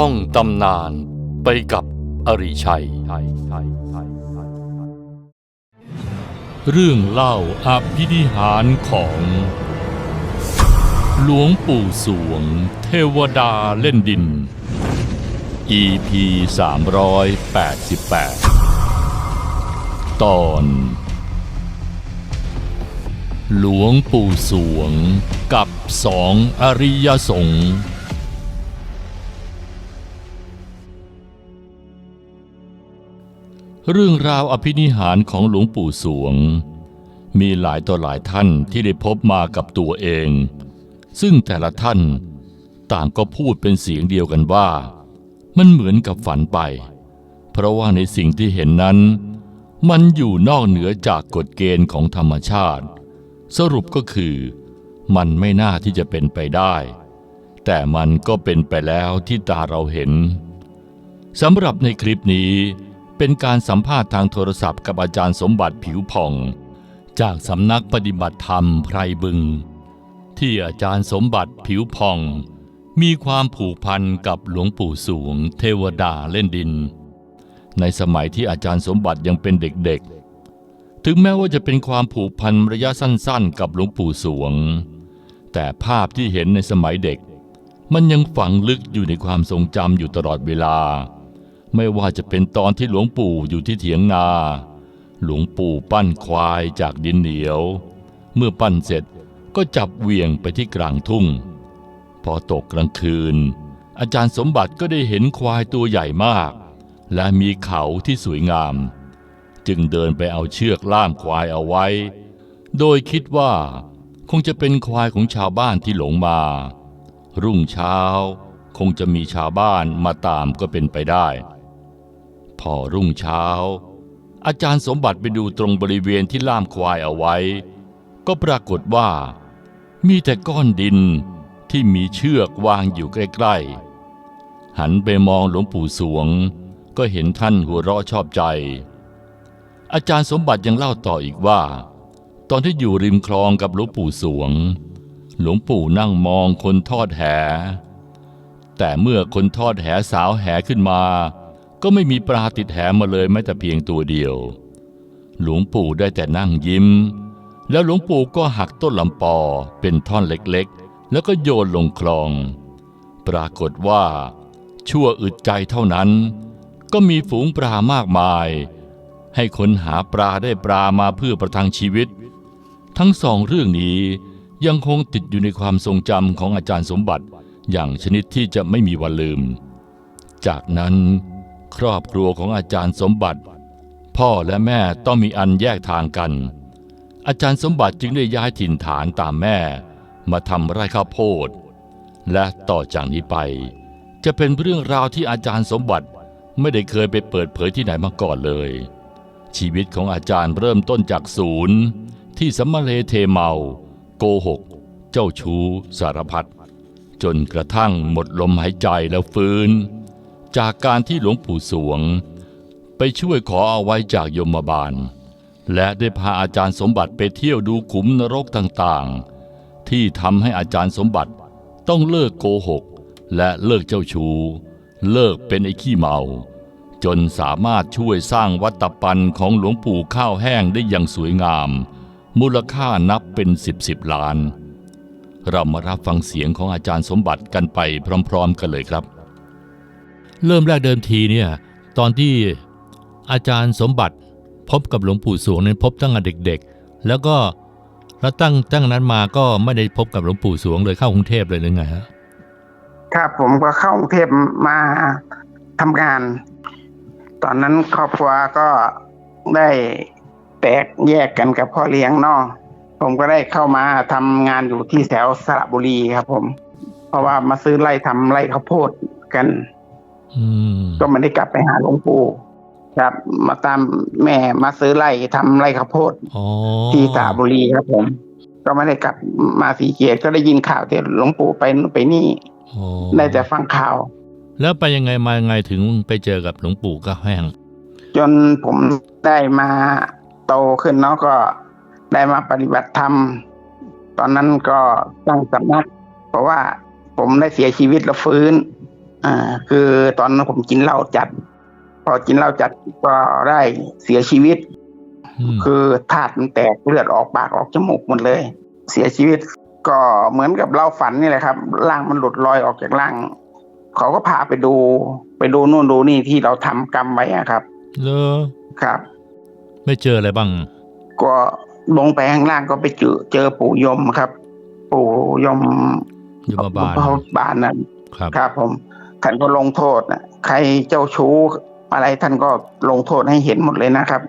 ท่องตำนานไปกับอริชัย เรื่องเล่าอภินิหารของ หลวงปู่สวง เทวดาเล่นดิน EP 388 ตอน หลวงปู่สวงกับสองอริยสงฆ์ เรื่องราวอภินิหารของหลวงปู่สวง มีหลายต่อหลายท่านที่ได้พบมากับตัวเอง ซึ่งแต่ละท่านต่างก็พูดเป็นเสียงเดียวกันว่า มันเหมือนกับฝันไป เพราะว่าในสิ่งที่เห็นนั้น มันอยู่นอกเหนือจากกฎเกณฑ์ของธรรมชาติ สรุปก็คือ มันไม่น่าที่จะเป็นไปได้ แต่มันก็เป็นไปแล้วที่ตาเราเห็นสำหรับในคลิปนี้ เป็นการสัมภาษณ์ทางโทรศัพท์กับอาจารย์สมบัติผิวผ่อง จากสำนักปฏิบัติธรรมไพรบึง ที่อาจารย์สมบัติผิวผ่อง มีความผูกพันกับหลวงปู่สวงเทวดาเล่นดิน ในสมัยที่อาจารย์สมบัติยังเป็นเด็กๆ ถึงแม้ว่าจะเป็นความผูกพันระยะสั้นๆ กับหลวงปู่สวง แต่ภาพที่เห็นในสมัยเด็ก มันยังฝังลึกอยู่ในความทรงจำอยู่ตลอดเวลา ไม่ว่าจะเป็นตอนที่หลวงปู่อยู่ที่เถียงนา หลวงปู่ปั้นควายจากดินเหนียว เมื่อปั้นเสร็จก็จับเหวี่ยงไปที่กลางทุ่ง พอตกกลางคืน อาจารย์สมบัติก็ได้เห็นควายตัวใหญ่มาก และมีเขาที่สวยงาม จึงเดินไปเอาเชือกล่ามควายเอาไว้ โดยคิดว่าคงจะเป็นควายของชาวบ้านที่หลงมา รุ่งเช้า คงจะมีชาวบ้านมาตามก็เป็นไปได้ พอรุ่งเช้า อาจารย์สมบัติไปดูตรงบริเวณที่ล่ามควายเอาไว้ ก็ปรากฏว่า มีแต่ก้อนดินที่มีเชือกวางอยู่ใกล้ๆ หันไปมองหลวงปู่สวง ก็เห็นท่านหัวเราะชอบใจ อาจารย์สมบัติยังเล่าต่ออีกว่า ตอนที่อยู่ริมคลองกับหลวงปู่สวง หลวงปู่นั่งมองคนทอดแห แต่เมื่อคนทอดแหสาวแหขึ้นมา ก็ไม่มีปลาติดแหมาเลยแม้แต่เพียงตัวเดียว หลวงปู่ได้แต่นั่งยิ้ม แล้วหลวงปู่ก็หักต้นลำปอเป็นท่อนเล็กๆ แล้วก็โยนลงคลอง ปรากฏว่า ชั่วอึดใจเท่านั้น ก็มีฝูงปลามากมาย ให้ค้นหาปลาได้ปลามาเพื่อประทังชีวิต ทั้งสองเรื่องนี้ยังคงติดอยู่ในความทรงจำของอาจารย์สมบัติอย่างชนิดที่จะไม่มีวันลืม จากนั้น ครอบครัวของอาจารย์สมบัติ พ่อและแม่ต้องมีอันแยกทางกัน อาจารย์สมบัติจึงได้ย้ายถิ่นฐานตามแม่ มาทำไร่ข้าวโพด และต่อจากนี้ไป จะเป็นเรื่องราวที่อาจารย์สมบัติไม่ได้เคยไปเปิดเผยที่ไหนมาก่อนเลย ชีวิตของอาจารย์เริ่มต้นจากศูนย์ ที่สัมมาเลเทเมา โกหก เจ้าชู้สารพัดจนกระทั่งหมดลมหายใจแล้วฟื้น จากการที่หลวงปู่สวง ไปช่วยขอเอาไว้จากยมบาล และได้พาอาจารย์สมบัติไปเที่ยวดูขุมนรกต่างๆ ที่ทำให้อาจารย์สมบัติต้องเลิกโกหก และเลิกเจ้าชู้ เลิกเป็นไอ้ขี้เมา จนสามารถช่วยสร้างวัตปันของหลวงปู่ข้าวแห้งได้อย่างสวยงาม มูลค่านับเป็นสิบสิบล้าน เรามารับฟังเสียงของอาจารย์สมบัติกันไปพร้อม ๆ กันเลยครับ เริ่มแรกเดิมทีเนี่ยตอนที่อาจารย์สมบัติพบกับหลวงปู่สวงนั้นพบตั้งแต่เด็กๆ แล้วก็แล้วตั้งตั้งนั้นมาก็ไม่ได้พบกับหลวงปู่สวงเลยเข้ากรุงเทพเลยหรือไงฮะครับผมก็เข้ากรุงเทพมาทำงาน ตอนนั้นครอบครัวก็ได้แตกแยกกันกับพ่อเลี้ยงนอกผมก็ได้เข้ามาทำงานอยู่ที่แถวสระบุรีครับผม เพราะว่ามาซื้อไร่ทำไร่ข้าวโพดกัน ก็ไม่ได้กลับไปหาหลวงปู่ครับ มาตามแม่มาซื้อไร่ทำไร่ข้าวโพดอ๋อที่สระบุรีครับผม ก็ไม่ได้กลับมาสีเกียรติก็ได้ยินข่าวที่หลวงปู่ไปนู่นไปนี่อ๋อได้แต่ฟังข่าว แล้วไปยังไงมายังไงถึงไปเจอกับหลวงปู่ก้าวแห้งจนผมได้มาโตขึ้นเนาะก็ได้มาปฏิบัติธรรม ตอนนั้นก็ตั้งสำนัก เพราะว่าผมได้เสียชีวิตแล้วฟื้น อ่า คือตอนนั้นผมกินเหล้าจัด พอกินเหล้าจัดก็ได้เสียชีวิตอืมคือธาตุมันแตกเลือดออกปากออกจมูกหมดเลย เสียชีวิตก็เหมือนกับเราฝันนี่แหละครับร่างมันหลุดลอยออกจากร่างเขาก็พาไปดู ไปดูนู่นดูนี่ที่เราทำกรรมไว้อะครับเลอครับ ไม่เจออะไรบ้าง ก็ลงไปข้างล่างก็ไปเจอเจอปู่ยมครับ ปู่ยมอยู่มาบาลพระบานนั่นครับ ครับผม ท่านก็ลงโทษนะใครเจ้าชู้อะไรท่านก็ลงโทษให้เห็นหมดเลยนะครับ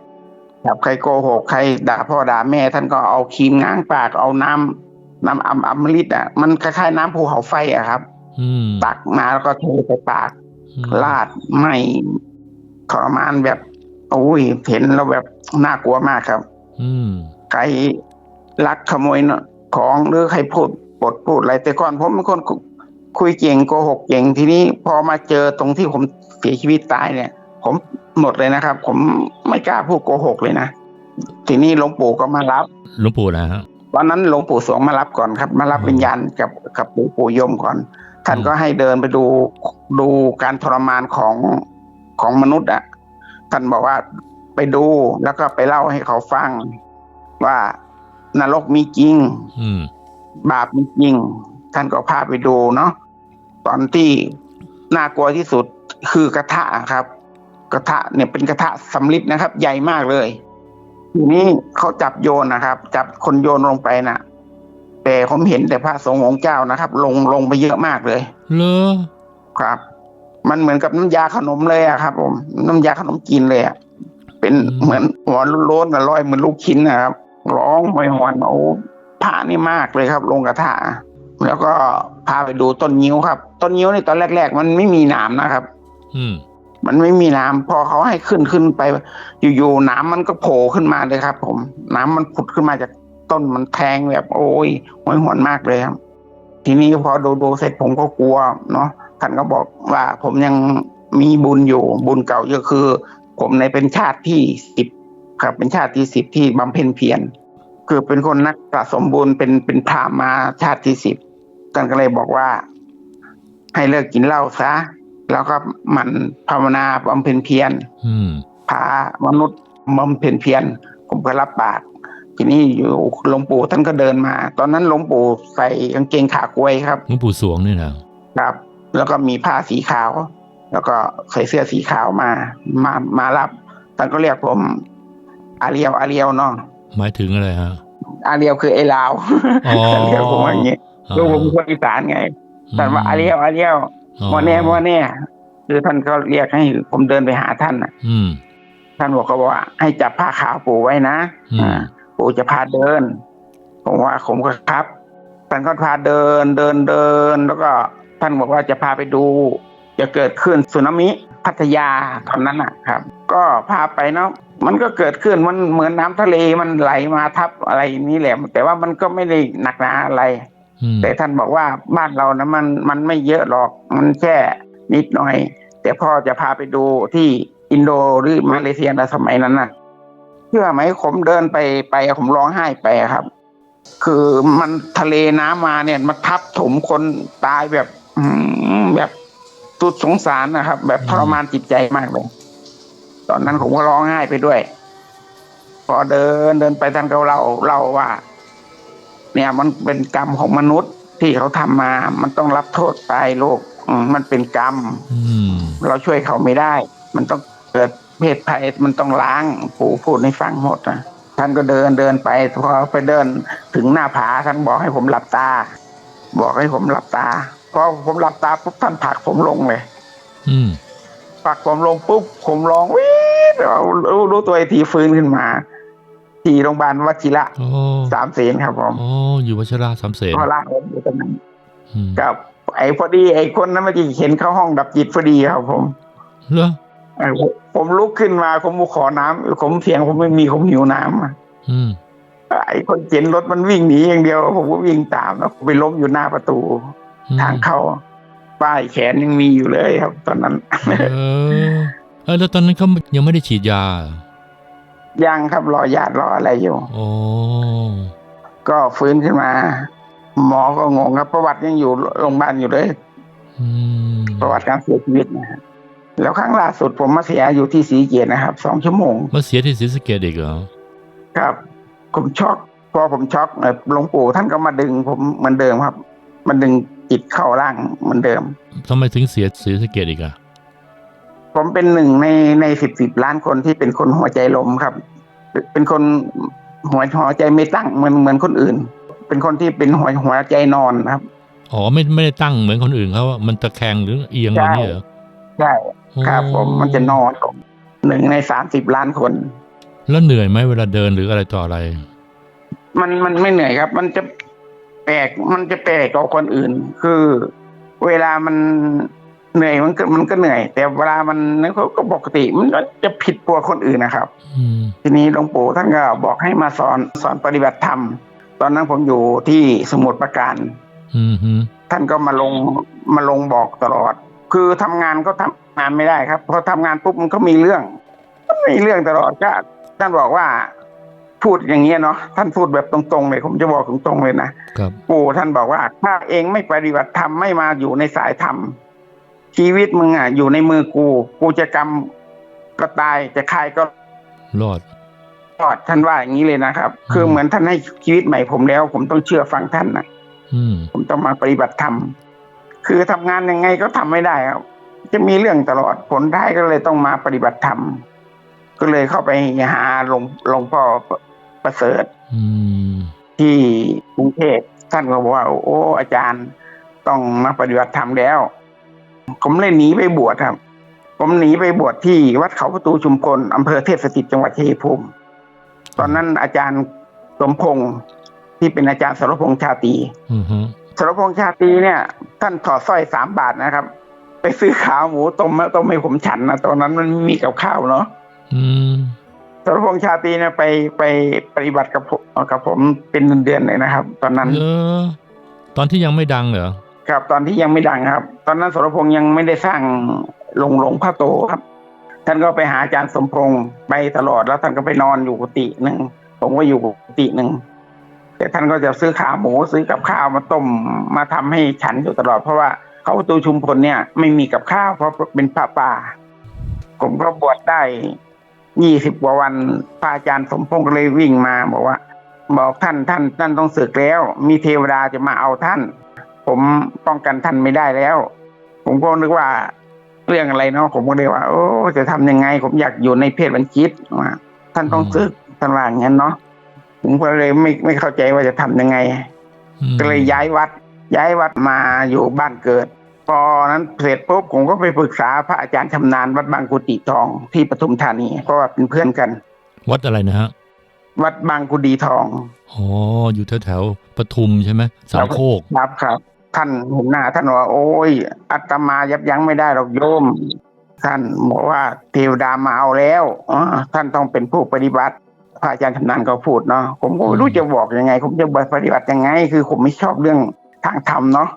ครับใครโกหกใครด่าพ่อด่าแม่ ท่านก็เอาครีมง้างปากเอาน้ำน้ำอำอมฤตอะมันคล้ายๆน้ำภูเขาไฟอะครับอืมตักมาแล้วก็เทใส่ปากอืมลาดไหมทรมานแบบโอ้ยเห็นแล้วแบบน่ากลัวมากครับ อืมใครลักขโมยของหรือใครพูดปดพูดอะไรแต่ก่อนผมเป็นคน คุคุยเก่งโกหกเก่งทีนี้พอมาเจอตรงที่ผมเสียชีวิตตายเนี่ย ผมหมดเลยนะครับ ผมไม่กล้าพูดโกหกเลยนะทีนี้หลวงปู่ก็มารับหลวงปู่นะฮะตอนนั้นหลวงปู่สวงมารับก่อนครับ มารับอืมวิญญาณกับกับปู่ปู่ยมก่อน ท่านอืมก็ให้เดินไปดูดูการทรมานของของมนุษย์อะท่านบอกว่าไปดูแล้วก็ไปเล่าให้เขาฟัง ว่านรกมีจริงอืมบาปมีจริง ท่านก็พาไปดูเนาะ ตอนที่น่ากลัวที่สุดคือกระทะครับ กระทะเนี่ยเป็นกระทะสำลิดนะครับ ใหญ่มากเลยทีนี้เขาจับโยนนะครับ จับคนโยนลงไปน่ะ แต่ผมเห็นแต่พระสงฆ์องค์เจ้านะครับ ลงลงไปเยอะมากเลยเลอครับ มันเหมือนกับน้ำยาขนมเลยอะครับ ผม น้ำยาขนมจีนเลยอะเป็นเหมือนหัวโล้นๆอะลอยเหมือนลูกชิ้นนะครับ ร้องหอยหวนโอ้ผ้านี่มากเลยครับ ลงกระถาแล้วก็ พาไปดูต้นนิ้วครับ ต้นนิ้วในตอนแรก ๆ มันไม่มีหนามนะครับ อืม มันไม่มีน้ำพอเขาให้ขึ้นขึ้นไป อยู่ๆน้ำมันก็โผล่ขึ้นมาเลยครับ ผม น้ำมันผุดขึ้นมาจากต้นมันแทงแบบ โอ้ยหวยหวนมากเลยครับ ทีนี้พอดูดูเสร็จผมก็กลัวเนาะท่านก็บอกว่าผมยังมีบุญอยู่บุญเก่าเยอะคือ ผมในเป็นชาติที่สิบครับ เป็นชาติที่สิบที่บำเพ็ญเพียรคือเป็นคนนักสะสมบุญเป็นเป็นพราหมณ์มาชาติที่สิบ ท่านก็เลยบอกว่า ให้เลิกกินเหล้าซะ แล้วก็หมันภาวนาบำเพ็ญเพียรอืมพามนุษย์บำเพ็ญเพียรผมก็รับปาก ทีนี้อยู่หลวงปู่ท่านก็เดินมา ตอนนั้นหลวงปู่ใส่กางเกงขากล้วยครับหลวงปู่สวงนี่นะครับ แล้วก็มีผ้าสีขาว แล้วก็ใส่เสื้อสีขาวมา มามารับท่านก็เรียกผมอาเรียวอาเรียวเนาะหมายถึงอะไรฮะอาเรียวคือไอ้ลาวอ๋อท่านเรียกผมว่าอย่างนี้ ลูกผมเป็นคนอีสานไงท่านว่าอาเรียวอาเรียวอ๋อมอแน่มอแน่คือท่านก็เรียกให้ผมเดินไปหาท่านน่ะอืมท่านบอกเขาบอกว่า ให้จับผ้าขาวปู่ไว้นะอืมอ่าปู่จะพาเดิน ผมว่าผมก็ครับท่านก็พาเดินเดินเดิน แล้วก็ท่านบอกว่าจะพาไปดู จะเกิดขึ้นสึนามิพัทยาตอนนั้นนะครับ ก็พาไปเนาะมันก็เกิดขึ้นมันเหมือนน้ำทะเลมันไหลมาทับอะไรนี่แหละ แต่ว่ามันก็ไม่ได้หนักหนาอะไรอืม แต่ท่านบอกว่าบ้านเรานะมันมันไม่เยอะหรอกมันแค่นิดหน่อย แต่พ่อจะพาไปดูที่อินโดหรือมาเลเซียในสมัยนั้นน่ะเชื่อไหมผมเดินไปไปผมร้องไห้ไปครับ คือมันทะเลน้ำมาเนี่ยมาทับถมคนตายแบบแบบสุดสงสารนะครับ แบบทรมานจิตใจมากเลย ตอนนั้นผมก็ร้องไห้ไปด้วย พอเดินเดินไปท่านก็เล่าเล่าว่า เนี่ยมันเป็นกรรมของมนุษย์ที่เขาทำมา มันต้องรับโทษตายโลกอืมมันเป็นกรรมอืมเราช่วยเขาไม่ได้ มันต้องเกิดเพศภัยมันต้องล้างปู่พูดให้ฟังหมดนะท่านก็เดินเดินไปพอไปเดินถึงหน้าผาท่านบอกให้ผมหลับตา บอกให้ผมหลับตาพอผมหลับตาปุ๊บท่านผลักผมลงเลย อืมผลักผมลงปุ๊บผมร้องวิดเอารู้รู้ตัวอีกทีฟื้นขึ้นมา ที่โรงพยาบาลวชิระโอ้สามเสนครับผมโอ้อยู่วัชราสามเสนพอลากผมอยู่ตรงนั้นอืมกับไอ้พอดี ไอ้คนนั้นเมื่อกี้เห็นเข้าห้องดับจิตพอดีครับผมเหรอไอ้ผมผมลุกขึ้นมาผมขอน้ำผมเพียงผมไม่มีผมหิวน้ำอะอืมไอ้คนเข็นรถมันวิ่งหนีอย่างเดียว ผมก็วิ่งตามแล้วไปล้มอยู่หน้าประตูอืมทางเข้าป้ายแขนยังมีอยู่เลยครับ ตอนนั้น เออเออแล้วตอนนั้นเขายังไม่ได้ฉีดยา ยังครับรอญาติรออะไรอยู่โอ้ก็ฟื้นขึ้นมา หมอก็งงครับ ประวัติยังอยู่โรงพยาบาลอยู่เลยอืมประวัติการเสียชีวิตนะฮะแล้วครั้งล่าสุดผมมาเสียอยู่ที่สีเกียรตินะครับสองชั่วโมงมาเสียที่ศรีสะเกดอีกเหรอครับ ผมช็อกพอผมช็อกเอ่อหลวงปู่ท่านก็มาดึงผมเหมือนเดิมครับ มันดึงจิตเข้าร่างเหมือนเดิมทำไมถึงเสียศรีสะเกดอีกอะ ผมเป็นหนึ่งในในสิบสิบล้านคนที่เป็นคนหัวใจลมครับ เป็นคนหัวหัวใจไม่ตั้งเหมือนเหมือนคนอื่น เป็นคนที่เป็นหัวหัวใจนอนครับอ๋อไม่ไม่ได้ตั้งเหมือนคนอื่นเขาว่ามันตะแคงหรือเอียงอะไรเนี่ยเหรอใช่ครับผมมันจะนอนหนึ่งในสามสิบล้านคน แล้วเหนื่อยไหมเวลาเดินหรืออะไรต่ออะไร มันมันไม่เหนื่อยครับ มันจะแปลกมันจะแปลกกว่าคนอื่น คือ เวลามัน เหนื่อยมันก็มันก็เหนื่อย แต่เวลามันนั่นก็ก็ปกติมันก็จะผิดกว่าคนอื่นนะครับอืมทีนี้หลวงปู่ท่านก็บอกให้มาสอนสอนปฏิบัติธรรม ตอนนั้นผมอยู่ที่สมุทรปราการอืมฮึท่านก็มาลงมาลงบอกตลอด คือทำงานก็ทำงานไม่ได้ครับพอทำงานปุ๊บมันก็มีเรื่องมีเรื่องตลอดก็ท่านบอกว่าพูดอย่างเงี้ยเนาะท่านพูดแบบตรงๆเลยผมจะบอกตรงๆเลยนะครับปู่ท่านบอกว่าถ้าเองไม่ปฏิบัติธรรมไม่มาอยู่ในสายธรรม ชีวิตมึงอะอยู่ในมือกู กูจะกรรมก็ตายจะใครก็รอดรอดท่านว่าอย่างนี้เลยนะครับอืมคือเหมือนท่านให้ชีวิตใหม่ผมแล้ว ผมต้องเชื่อฟังท่านนะอืมผมต้องมาปฏิบัติธรรมคือทำงานยังไงก็ทำไม่ได้ครับ จะมีเรื่องตลอดผลได้ายก็เลยต้องมาปฏิบัติธรรมก็เลยเข้าไปหาหลวงหลวงพ่อประเสริฐอืมที่กรุงเทพท่านก็บอกว่า โอ้ อาจารย์ต้องมาปฏิบัติธรรมแล้ว ผมเลยหนีไปบวชครับ ผมหนีไปบวชที่วัดเขาประตูชุมพลอำเภอเทพสถิตจังหวัดชัยภูมิ ตอนนั้นอาจารย์สมพงษ์ที่เป็นอาจารย์สรพงษ์ชาตรีอืมฮึสรพงษ์ชาตรีเนี่ย ท่านถอดสร้อยสามบาทนะครับ ไปซื้อขาหมูต้มมาต้มให้ผมฉันนะตอนนั้นมันไม่มีกับข้าวเนาะอืมสรพงษ์ชาตรีเนี่ยไปไปปฏิบัติกับผมกับผมเป็นเดือนๆเลยนะครับ ตอนนั้นเออตอนที่ยังไม่ดังเหรอ ครับตอนที่ยังไม่ดังครับ ตอนนั้นสรพงษ์ยังไม่ได้สร้างหลงหลวงพ่อโตครับ ท่านก็ไปหาอาจารย์สมพงษ์ไปตลอดแล้วท่านก็ไปนอนอยู่กุฏิหนึ่งผมก็อยู่กุฏิหนึ่งแต่ท่านก็จะซื้อขาหมูซื้อกับข้าวมาต้มมาทำให้ฉันอยู่ตลอดเพราะว่าเขาตูชุมพลเนี่ย ไม่มีกับข้าวเพราะเป็นพระป่า ผมก็บวชได้ยี่สิบกว่าวันพระอาจารย์สมพงษ์ก็เลยวิ่งมาบอกว่า บอกท่านท่านท่านต้องศึกแล้ว มีเทวดาจะมาเอาท่าน ผมป้องกันท่านไม่ได้แล้ว ผมก็นึกว่าเรื่องอะไรเนาะผมก็เลยว่า โอ้จะทำยังไง ผมอยากอยู่ในเพศบัญชิตว่าท่านต้องศึกท่านว่าอย่างนั้นเนาะผมก็เลยไม่ไม่เข้าใจว่าจะทำยังไงอืมก็เลยย้ายวัด ย้ายวัดมาอยู่บ้านเกิด พอนั้นเสร็จปุ๊บผมก็ไปปรึกษาพระอาจารย์ชำนาญวัดบางกุฏิทองที่ปทุมธานีเพราะว่าเป็นเพื่อนกัน วัดอะไรนะฮะวัดบางกุดีทอง อ๋อ อยู่แถวแถวๆปทุมใช่ไหมสามโคกครับครับ ท่านเห็นหน้าท่านว่าโอ้ยอาตมายับยั้งไม่ได้หรอกโยม ท่านบอกว่าเทวดามาเอาแล้วอ๋อท่านต้องเป็นผู้ปฏิบัติพระอาจารย์ชำนาญก็พูดเนาะผมก็ไม่รู้จะบอกยังไง ผมจะปฏิบัติยังไง คือผมไม่ชอบเรื่องทางธรรมเนาะ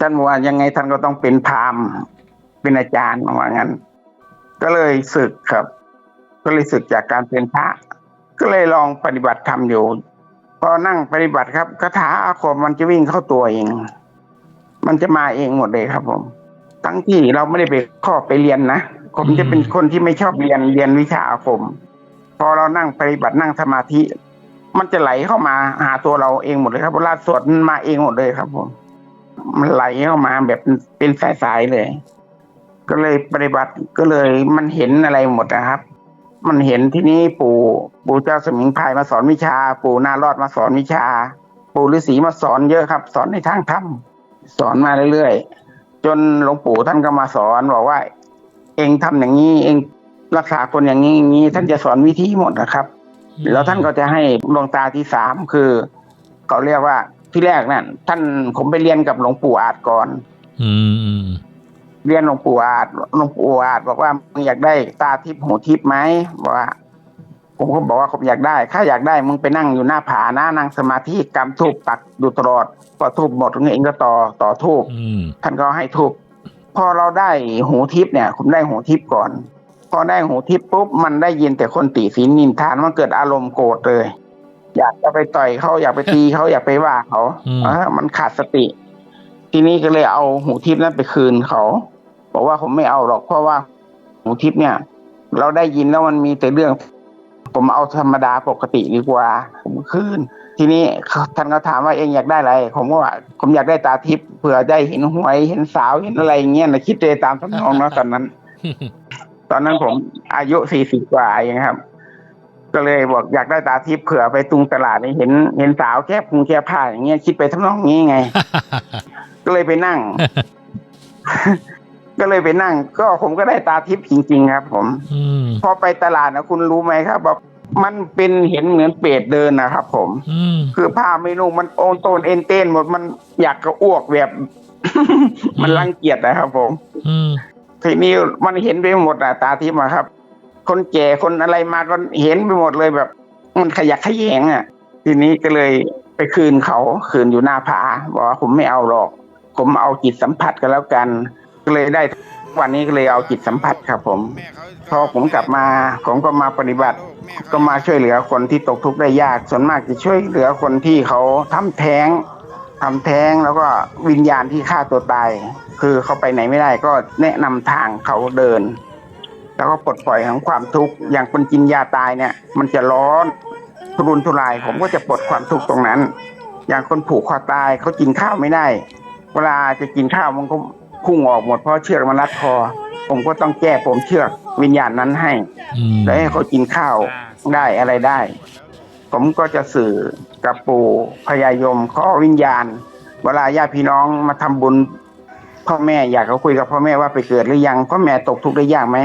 ท่านบอกว่ายังไงท่านก็ต้องเป็นพราหมณ์เป็นอาจารย์ว่างั้น ก็เลยศึกครับ ก็เลยศึกจากการเป็นพระ ก็เลยลองปฏิบัติธรรมอยู่พอนั่งปฏิบัติครับคาถาอาคมมันจะวิ่งเข้าตัวเอง มันจะมาเองหมดเลยครับผม ทั้งที่เราไม่ได้ไปข้อไปเรียนนะผมจะเป็นคนที่ไม่ชอบเรียนเรียนวิชาอาคม พอเรานั่งปฏิบัตินั่งสมาธิ มันจะไหลเข้ามาหาตัวเราเองหมดเลยครับเวลาสวดมันมาเองหมดเลยครับผม มันไหลเข้ามาแบบเป็นสายๆเลย ก็เลยปฏิบัติก็เลยมันเห็นอะไรหมดนะครับ มันเห็นที่นี้ปู่ปู่เจ้าสมิงพรายมาสอนวิชา ปู่นารอดมาสอนวิชา ปู่ฤาษีมาสอนเยอะครับ สอนในทางธรรม สอนมาเรื่อยๆ จนหลวงปู่ท่านก็มาสอนบอกว่า เองทำอย่างนี้ เองรักษาคนอย่างนี้อย่างนี้ ท่านจะสอนวิธีหมดนะครับ แล้วท่านก็จะให้ดวงตาที่สามคือเขาเรียกว่าที่แรกนั่นท่านผมไปเรียนกับหลวงปู่อาจก่อน อืมอืมเรียนหลวงปู่อาจหลวงปู่อาจบอกว่ามึงอยากได้ตาทิพย์หูทิพย์ไหมบอกว่า ผมก็บอกว่าผมอยากได้ ถ้าอยากได้มึงไปนั่งอยู่หน้าผานะนั่งสมาธิกำทูบปักอยู่ตลอดพอทูบหมดเองก็ต่อต่อทูบอืมท่านก็ให้ทูบพอเราได้หูทิพย์เนี่ย ผมได้หูทิพย์ก่อน พอได้หูทิพย์ปุ๊บมันได้ยินแต่คนติศีลนินทานมันเกิดอารมณ์โกรธเลย อยากจะไปต่อยเขาอยากไปตีเขาอยากไปว่าเขาเออมันขาดสติ ทีนี้ก็เลยเอาหูทิพย์นั้นไปคืนเขา บอกว่าผมไม่เอาหรอกเพราะว่าหูทิพย์เนี่ย เราได้ยินแล้วมันมีแต่เรื่อง ผมเอาธรรมดาปกติดีกว่า ผมคืนทีนี้เขาท่านก็ถามว่าเองอยากได้อะไร ผมก็ว่าผมอยากได้ตาทิพย์เผื่อได้เห็นหวยเห็นสาวเห็นอะไรอย่างเงี้ยนะคิดเลยตามทำนองเนาะตอนนั้น ตอนนั้นผมอายุสี่สิบกว่าเองครับ ก็เลยบอกอยากได้ตาทิพย์เผื่อไปตุงตลาดนี่เห็น เห็นสาวแก้พุงแก้ผ้าอย่างเงี้ยคิดไปทำนองนี้ไง ก็เลยไปนั่ง ก็เลยไปนั่ง ก็ผมก็ได้ตาทิพย์จริง ๆ ครับ ผมอืมพอไปตลาดนะคุณรู้ไหมครับแบบมันเป็นเห็นเหมือนเปรตเดินนะครับ ผม อืม คือผ้าไม่นุ่งมันโอนโตนเอ็นเต้นหมดมันอยากกระอ้วกแบบ มันรังเกียจนะครับ ผม อืม ทีนี้มันเห็นไปหมดอะตาทิพย์อะครับ คนแก่คนอะไรมาก็เห็นไปหมดเลยแบบ มันขยักขยงอะทีนี้ก็เลยไปคืนเขาคืนอยู่หน้าผาบอกว่าผมไม่เอาหรอก ผมเอาจิตสัมผัสกันแล้วกัน ก็เลยได้วันนี้ก็เลยเอาจิตสัมผัสครับ ผมพอผมกลับมาผมก็มาปฏิบัติ ก็มาช่วยเหลือคนที่ตกทุกข์ได้ยากส่วนมากจะช่วยเหลือคนที่เขาทำแท้งทำแท้งแล้วก็วิญญาณที่ฆ่าตัวตาย คือเขาไปไหนไม่ได้ก็แนะนำทางเขาเดิน แล้วก็ปลดปล่อยของความทุกข์อย่างคนกินยาตายเนี่ย มันจะร้อนทุรุนทุราย ผมก็จะปลดความทุกข์ตรงนั้น อย่างคนผูกคอตายเขากินข้าวไม่ได้ เวลาจะกินข้าวมันก็ พุ่งออกหมดเพราะเชือกมันรัดคอ ผมก็ต้องแก้ผมเชือกวิญญาณนั้นให้อืมแล้วให้เขากินข้าวได้อะไรได้ ผมก็จะสื่อกับปู่พญายมขอวิญญาณ เวลาญาติพี่น้องมาทำบุญ พ่อแม่อยากเขาคุยกับพ่อแม่ว่าไปเกิดหรือยังพ่อแม่ตกทุกข์ได้ยากไหม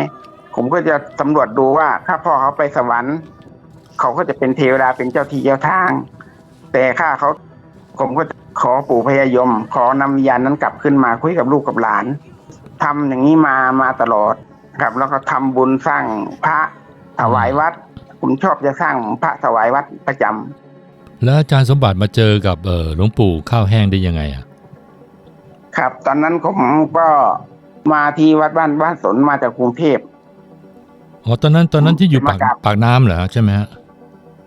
ผมก็จะสำรวจดูว่าถ้าพ่อเขาไปสวรรค์ เขาก็จะเป็นเทวดาเป็นเจ้าที่เจ้าทาง แต่ข้าเขาผมก็ ขอปู่พญายม ขอนำวิญญาณนั้นกลับขึ้นมาคุยกับลูกกับหลานทำอย่างนี้มามาตลอดครับ แล้วก็ทำบุญสร้างพระถวายวัด ผมชอบจะสร้างพระถวายวัดประจำแล้วอาจารย์สมบัติมาเจอกับเออหลวงปู่ข้าวแห้งได้ยังไงอะ ครับ ตอนนั้นผมก็มาที่วัดบ้านบ้านสนมาจากกรุงเทพอ๋อตอนนั้นตอนนั้นที่อยู่ปากมาครับปากน้ำเหรอใช่ไหมฮะ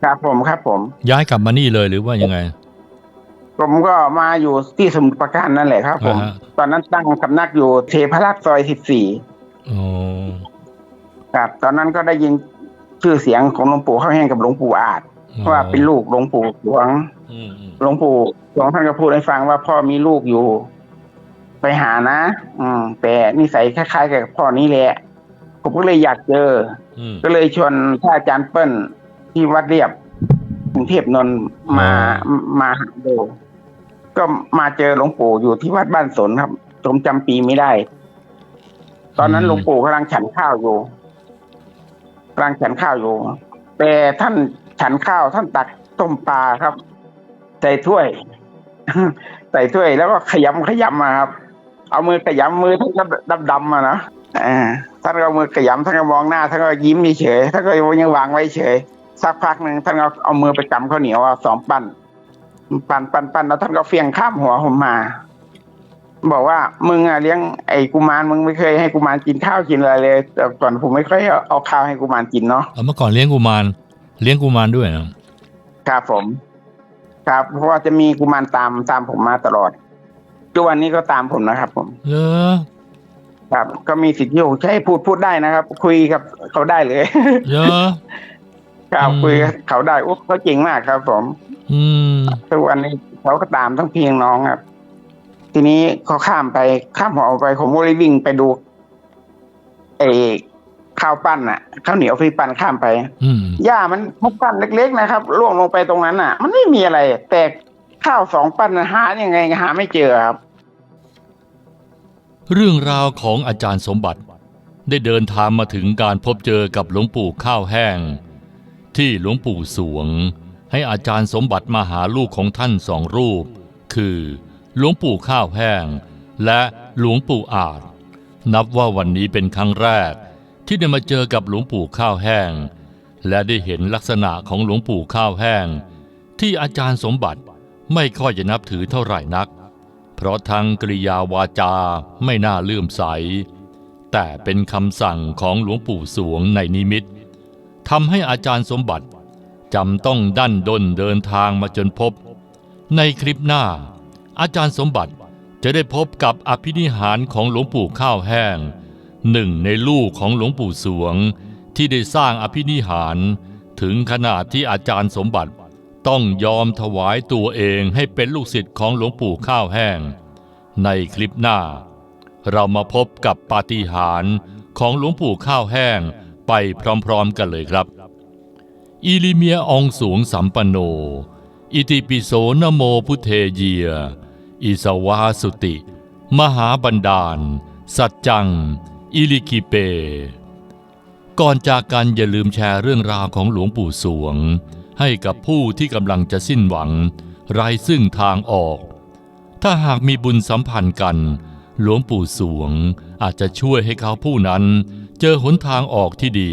ครับผมครับผม ย้ายกลับมานี่เลยหรือว่ายังไง ผมก็มาอยู่ที่สมุทรปราการนั่นแหละครับ ผม อ่าฮะ ตอนนั้นตั้งสำนักอยู่เทพรัตน์ซอยสิบสี่อ๋อครับ ตอนนั้นก็ได้ยินชื่อเสียงของหลวงปู่ข้าวแห้งกับหลวงปู่อาจว่าเป็นลูกหลวงปู่หลวงอืมอืมหลวงปู่หลวงท่านก็พูดให้ฟังว่าพ่อมีลูกอยู่ ไปหานะ อืม แต่นิสัยคล้ายๆกับพ่อนี้แหละ ผมก็เลยอยากเจอ อืม ก็เลยชวนพระอาจารย์เปิ้ลที่วัดเรียบกรุงเทพนนท์มาอ๋อมาหาดู ก็มาเจอหลวงปู่อยู่ที่วัดบ้านสนครับผมจำปีไม่ได้ ตอนนั้นหลวงปู่กำลังฉันข้าวอยู่กำลังฉันข้าวอยู่ แต่ท่านฉันข้าวท่านตักต้มปลาครับ ใส่ถ้วย ใส่ถ้วยแล้วก็ขยำขยำมาครับ เอามือขยำมือท่านก็ดำๆมานะอ่าท่านก็เอามือขยำท่านก็มองหน้าท่านก็ยิ้มเฉยๆท่านก็ยังวางไว้เฉยสักพักหนึ่งท่านก็เอามือไปกำข้าวเหนียวเอาสองปั้น ปั้นปั้นปั้นแล้วท่านก็เฟียงข้ามหัวผมมา บอกว่ามึงอะเลี้ยงไอ้กุมารมึงไม่เคยให้กุมารกินข้าวกินอะไรเลย แต่ก่อนผมไม่ค่อยเอาเอาข้าวให้กุมารกินเนาะเอาเมื่อก่อนเลี้ยงกุมารเลี้ยงกุมารด้วยนะครับผม ครับเพราะว่าจะมีกุมารตามตามผมมาตลอดทุกวันนี้ก็ตามผมนะครับ ผมเหรอครับ ก็มีสิทธิ์ที่ผมจะให้พูดพูดได้นะครับ คุยกับเขาได้เลยเหรอครับอืมคุยกับเขาได้โอ้เขาเก่งมากครับ ผม อืม ทุกวันนี้เขาก็ตามทั้งพี่ทั้งน้องครับ ทีนี้เขาข้ามไปข้ามหัวไปผมก็เลยวิ่งไปดูไอ้ข้าวปั้นอะข้าวเหนียวฟรีปั้นข้ามไปอืมหญ้ามันพบปั้นเล็ก ๆ นะครับล่วงลงไปตรงนั้นอะ มันไม่มีอะไร แต่ข้าวสองปั้นน่ะหายังไงหาไม่เจอครับ เรื่องราวของอาจารย์สมบัติ ได้เดินทางมาถึงการพบเจอกับหลวงปู่ข้าวแห้ง ที่หลวงปู่สวง ให้อาจารย์สมบัติมาหาลูกของท่านสองรูป คือหลวงปู่ข้าวแห้ง และหลวงปู่อาจ นับว่าวันนี้เป็นครั้งแรก ที่ได้มาเจอกับหลวงปู่ข้าวแห้ง และได้เห็นลักษณะของหลวงปู่ข้าวแห้ง ที่อาจารย์สมบัติไม่ค่อยจะนับถือเท่าไหร่นัก เพราะทั้งกริยาวาจาไม่น่าเลื่อมใส แต่เป็นคำสั่งของหลวงปู่สวงในนิมิตทำให้อาจารย์สมบัติ จำต้องดันด้นเดินทางมาจนพบ ในคลิปหน้า อาจารย์สมบัติจะได้พบกับอภินิหารของหลวงปู่ข้าวแห้ง หนึ่งในลูกของหลวงปู่สวง ที่ได้สร้างอภินิหาร ถึงขนาดที่อาจารย์สมบัติต้องยอมถวายตัวเองให้เป็นลูกศิษย์ของหลวงปู่ข้าวแห้ง ในคลิปหน้า เรามาพบกับปาฏิหาริย์ของหลวงปู่ข้าวแห้งไปพร้อมๆกันเลยครับ อิลิเมียองสูงสัมปันโน อิติปิโสนโมพุทเทเยีย อิสวาสุติ มหาบันดาล สัจจัง อิลิกิเป ก่อนจากกันอย่าลืมแชร์เรื่องราวของหลวงปู่สวง ให้กับผู้ที่กำลังจะสิ้นหวังไร้ซึ่งทางออก ถ้าหากมีบุญสัมพันธ์กัน หลวงปู่สวงอาจจะช่วยให้เขาผู้นั้น เจอหนทางออกที่ดี